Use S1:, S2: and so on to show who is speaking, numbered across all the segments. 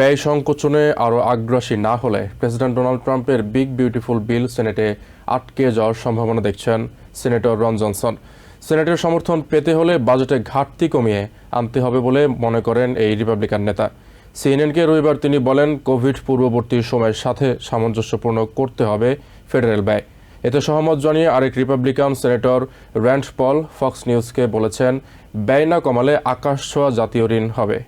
S1: ব্যয় সংকোচনে আরও আগ্রাসী না হলে প্রেসিডেন্ট ডোনাল্ড ট্রাম্পের বিগ বিউটিফুল বিল সেনেটে আটকে যাওয়ার সম্ভাবনা দেখছেন সিনেটর রন জনসন। সেনেটের সমর্থন পেতে হলে বাজেটে ঘাটতি কমিয়ে আনতে হবে বলে মনে করেন এই রিপাবলিকান নেতা। সিএনএনকে রবিবার তিনি বলেন, কোভিড পূর্ববর্তী সময়ের সাথে সামঞ্জস্যপূর্ণ করতে হবে ফেডারেল ব্যয়। এতে সহমত জানিয়ে আরেক Republican senator Rand Paul, Fox নিউজকে বলেছেন, ব্যয় না কমালে আকাশ ছোঁয়া জাতীয় ঋণ হবে।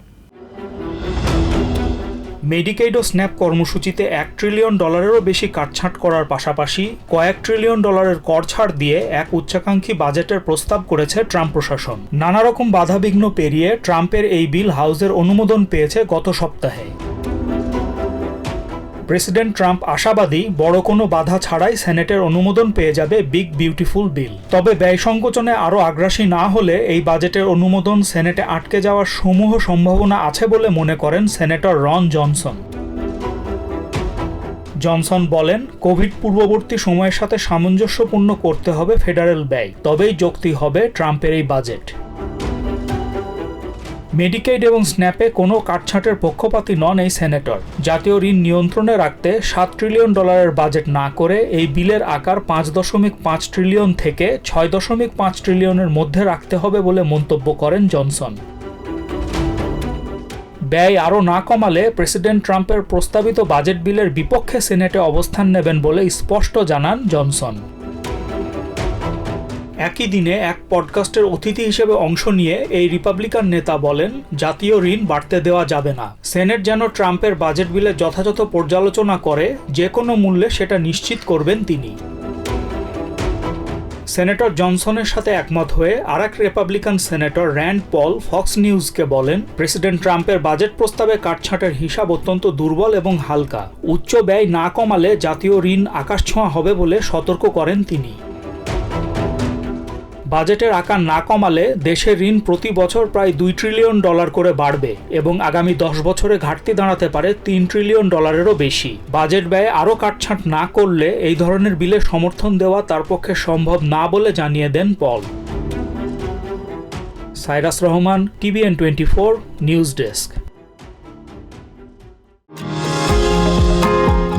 S2: মেডিকেইড ও স্ন্যাপ কর্মসূচিতে এক ট্রিলিয়ন ডলারেরও বেশি কাটছাঁট করার পাশাপাশি কয়েক ট্রিলিয়ন ডলারের কর ছাড় দিয়ে এক উচ্চাকাঙ্ক্ষী বাজেটের প্রস্তাব করেছে ট্রাম্প প্রশাসন। নানা রকম বাধাবিঘ্ন পেরিয়ে ট্রাম্পের এই বিল হাউসের অনুমোদন পেয়েছে গত সপ্তাহে। প্রেসিডেন্ট ট্রাম্প আশাবাদী বড় কোনো বাধা ছাড়াই সেনেটের অনুমোদন পেয়ে যাবে বিগ বিউটিফুল বিল। তবে ব্যয় সংকোচনে আরও আগ্রাসী না হলে এই বাজেটের অনুমোদন সেনেটে আটকে যাওয়ার সমূহ সম্ভাবনা আছে বলে মনে করেন সেনেটর রন জনসন। জনসন বলেন, কোভিড পূর্ববর্তী সময়ের সাথে সামঞ্জস্যপূর্ণ করতে হবে ফেডারেল ব্যয়, তবেই যুক্তি হবে ট্রাম্পের এই বাজেট। মেডিকেইড এবং স্ন্যাপে কোনো কাটছাঁটের পক্ষপাতী নন এই সেনেটর জাতীয় ঋণ নিয়ন্ত্রণে রাখতে সাত ট্রিলিয়ন ডলারের বাজেট না করে এই বিলের আকার পাঁচ দশমিক পাঁচ ট্রিলিয়ন থেকে ছয় দশমিক পাঁচ ট্রিলিয়নের মধ্যে রাখতে হবে বলে মন্তব্য করেন জনসন ব্যয় আরও না কমালে প্রেসিডেন্ট ট্রাম্পের প্রস্তাবিত বাজেট বিলের বিপক্ষে সেনেটে অবস্থান নেবেন বলে স্পষ্ট জানান জনসন একই দিনে এক পডকাস্টের অতিথি হিসেবে অংশ নিয়ে এই রিপাবলিকান নেতা বলেন, জাতীয় ঋণ বাড়তে দেওয়া যাবে না। সেনেট যেন ট্রাম্পের বাজেট বিলের যথাযথ পর্যালোচনা করে, যে কোনো মূল্যে সেটা নিশ্চিত করবেন তিনি। সেনেটর জনসনের সাথে একমত হয়ে আরেক Republican senator Rand Paul Fox নিউজকে বলেন, প্রেসিডেন্ট ট্রাম্পের বাজেট প্রস্তাবে কাটছাঁটের হিসাব অত্যন্ত দুর্বল এবং হালকা। উচ্চ ব্যয় না কমালে জাতীয় ঋণ আকাশছোঁয়া হবে বলে সতর্ক করেন তিনি। বাজেটের আকার না কমালে দেশের ঋণ প্রতি বছর প্রায় দুই ট্রিলিয়ন ডলার করে বাড়বে এবং আগামী দশ বছরে ঘাটতি দাঁড়াতে পারে তিন ট্রিলিয়ন ডলারেরও বেশি। বাজেট ব্যয়ে আরও কাটছাঁট না করলে এই ধরনের বিলে সমর্থন দেওয়া তার পক্ষে সম্ভব না বলে জানিয়ে দেন Paul. Cyrus Rahman, TVN twenty four, news desk.